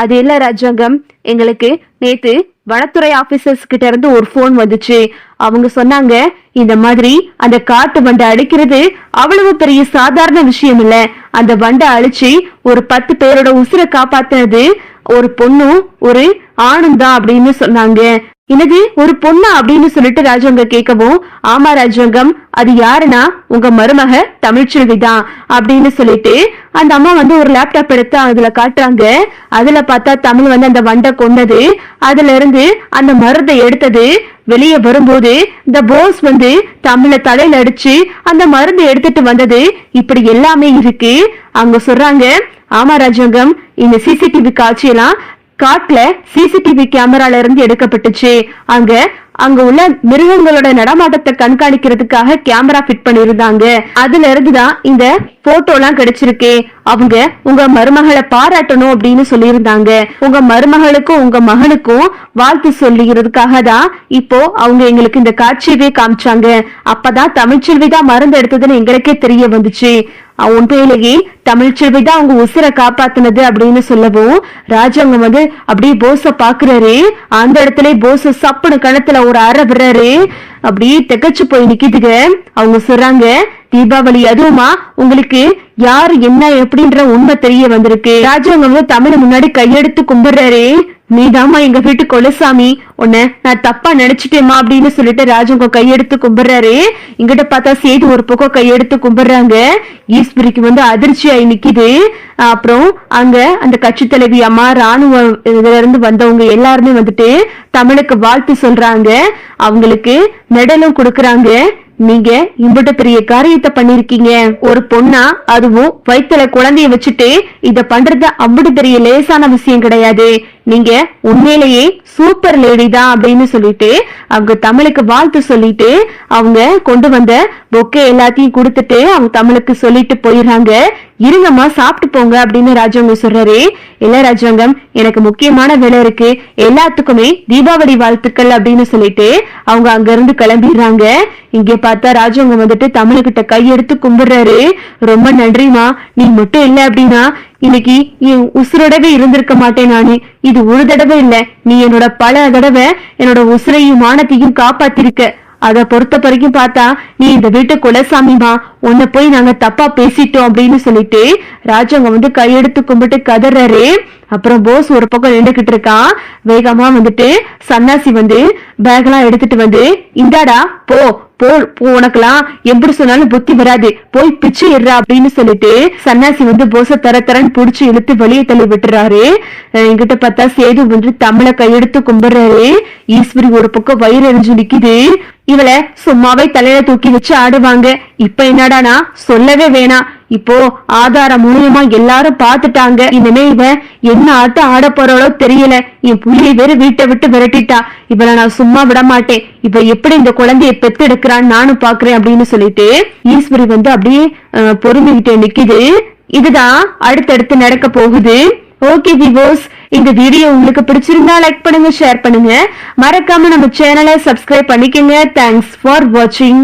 அது இல்ல ராஜாங்கம். எங்களுக்கு நேத்து வனத்துறை ஆபீசர்ஸ் கிட்ட இருந்து ஒரு ஃபோன் வந்துச்சு. அவங்க சொன்னாங்க இந்த மாதிரி அந்த காட்டு வண்டை அடிக்கிறது அவ்வளவு பெரிய சாதாரண விஷயம் இல்ல. அந்த வண்டை அழிச்சு ஒரு பத்து பேரோட உசுரை காப்பாத்தினது ஒரு பொண்ணும் ஒரு ஆணும் தான் அப்படின்னு சொன்னாங்க. என்னது ஒரு பொண்ணா அப்படின்னு சொல்லிட்டு ராஜாங்க கேட்கவும் ஆமா ராஜாங்கம் அது யாருன்னா உங்க மருமக தமிழ்ச்செல்வி தான் அப்படின்னு சொல்லிட்டு அந்த அம்மா வந்து ஒரு லேப்டாப் எடுத்து அதுல காட்டுறாங்க. அதுல பார்த்தா தமிழ் வந்து அந்த வண்டை கொண்டது. அதுல இருந்து அந்த மருந்தை எடுத்தது. வெளியே வரும்போது இந்த போஸ் வந்து தமிழ தலையில அடிச்சு அந்த மருந்து எடுத்துட்டு வந்தது. இப்படி எல்லாமே இருக்கு. அவங்க சொல்றாங்க ஆமா ராஜாங்கம் இந்த சிசிடிவி காட்சியெல்லாம் காட்டுல சிசிடிவி கேமரால இருந்து எடுக்கப்பட்டுச்சு. அங்க அங்க உள்ள மிருகங்களோட நடமாட்டத்தை கண்காணிக்கிறதுக்காக கேமரா ஃபிட் பண்ணிருந்தாங்க அதுல இருந்துதான் இந்த போட்டோலாம் கிடைச்சிருக்கே. கிடைச்சிருக்கு அவங்க உங்க மருமகளை பாராட்டணும் அப்படின்னு சொல்லியிருந்தாங்க. உங்க மருமகளுக்கும் உங்க மகனுக்கும் வாழ்த்து சொல்லிக்கிறதுக்காக தான் இப்போ அவங்க எங்களுக்கு இந்த காட்சியவே காமிச்சாங்க. அப்பதான் தமிழ்ச்செல்வி தான் மருந்து எடுத்ததுன்னு எங்களுக்கே தெரிய வந்துச்சு. அவன் உண்மையிலேயே தமிழ்ச்செல்வி தான் அவங்க உசிரை காப்பாத்தினது அப்படின்னு சொல்லவும் ராஜாங்க வந்து அப்படியே போஸ பாக்குறாரு அந்த இடத்துல போஸ சப்புனு கணத்துல ஒரு அரை விடுறாரு. அப்படியே திகச்சு போய் நிக்கிதுங்க. அவங்க சொல்றாங்க தீபாவளி அதுவுமா உங்களுக்கு யாரு என்ன எப்படின்ற உண்மை தெரிய வந்திருக்கு. ராஜாங்க வந்து தமிழ முன்னாடி கையெடுத்து கும்பிடுறாரு. நீதாம்மா எங்க வீட்டு கொலசாமி. உன்ன நான் தப்பா நினைச்சிட்டேமா அப்படின்னு சொல்லிட்டு ராஜங்க கையெடுத்து கும்பிடுறாரு. இங்கிட்ட பார்த்தா சேது ஒரு பக்கம் கையெடுத்து கும்பிடுறாங்க. ஈஸ்வரிக்கு வந்து அதிர்ச்சி ஆகி நிக்குது. அப்புறம் அங்க அந்த கட்சி தலைவி அம்மா ராணுவ இதுல இருந்து வந்தவங்க எல்லாருமே வந்துட்டு தமிழுக்கு வாழ்த்து சொல்றாங்க. அவங்களுக்கு மெடலும் கொடுக்கறாங்க. நீங்க இம்பட்ட பெரிய காரியத்தை பண்ணிருக்கீங்க. ஒரு பொண்ணா அதுவும் வயித்துல குழந்தைய வச்சுட்டு இத பண்றது அவ்வளவு பெரிய லேசான விஷயம் கிடையாது. நீங்க உண்மையிலேயே சூப்பர் லேடி தான் அப்படின்னு சொல்லிட்டு அவங்க தமிழுக்கு வாழ்த்து சொல்லிட்டு அவங்க கொண்டு வந்த பொக்கே எல்லாத்தையும் கொடுத்துட்டு அவங்க தமிழுக்கு சொல்லிட்டு போயிடுறாங்க. இருங்கம்மா சாப்பிட்டு போங்க அப்படின்னு ராஜாங்க சொல்றாரு. இல்ல ராஜாங்கம் எனக்கு முக்கியமான வேலை இருக்கு. எல்லாத்துக்குமே தீபாவளி வாழ்த்துக்கள் அப்படின்னு சொல்லிட்டு அவங்க அங்க இருந்து கிளம்பிடுறாங்க. இங்க பார்த்தா ராஜாங்க வந்துட்டு தமிழ்கிட்ட கையெடுத்து கும்பிடுறாரு. ரொம்ப நன்றிமா நீ மட்டும் இல்ல அப்படின்னா இன்னைக்கு என் உசுரோடவே இருந்திருக்க மாட்டேன் நானு. இது ஒரு தடவை இல்ல. நீ என்னோட பல தடவை என்னோட உசுரையும் மானத்தையும் காப்பாத்திருக்க. அத பொறுத்த வரைக்கும் பார்த்தா நீ இந்த வீட்டு குலசாமிமா உன்னை போய் நாங்க தப்பா பேசிட்டோம் அப்படின்னு சொல்லிட்டு ராஜாங்க வந்து கையெடுத்து கும்பிட்டு கதறாரு அப்புறம் போஸ் ஒரு பக்கம் நின்றுகிட்டு இருக்கான் வேகமா வந்துட்டு சன்னாசி வந்து பேக்லாம் எடுத்துட்டு வந்து இந்தாடா போ போ உனக்கெல்லாம் எப்படி சொன்னாலும் புத்தி வராது. போய் பிச்சு இடுறா அப்படின்னு சொல்லிட்டு சன்னாசி வந்து போச தர தரன்னு புடிச்சு இழுத்து வெளியே தள்ளி விட்டுறாரு. என்கிட்ட பார்த்தா சேது வந்து தமிழ கையெடுத்து கும்பிடுறாரு. ஈஸ்வரி ஒரு பக்கம் வயிறு எரிஞ்சு நிக்குது. இவளை சும்மாவே தலையில தூக்கி வச்சு ஆடுவாங்க. இப்ப என்னடானா? சொல்லவே வேணாம். இப்போ ஆதாரம் மூலியமா எல்லாரும் பாத்துட்டாங்க இனிமே இவ என்ன ஆட்டம் ஆட போறாளோ தெரியல. என் புள்ளிய வேற வீட்டை விட்டு விரட்டிட்டா. இவளை நான் சும்மா விட மாட்டேன் இவ எப்படி இந்த குழந்தைய பெத்து எடுக்கிறான்னு நானும் பாக்குறேன் அப்படின்னு சொல்லிட்டு ஈஸ்வரி வந்து அப்படியே அஹ், பொறுமைகிட்டே நிக்குது. இதுதான் அடுத்தடுத்து நடக்க போகுது. ஓகே விவோஸ் இந்த வீடியோ உங்களுக்கு பிடிச்சிருந்தா லைக் பண்ணுங்க ஷேர் பண்ணுங்க. மறக்காம நம்ம சேனலை சப்ஸ்கிரைப் பண்ணிக்கங்க. தேங்க்ஸ் ஃபார் வாட்சிங்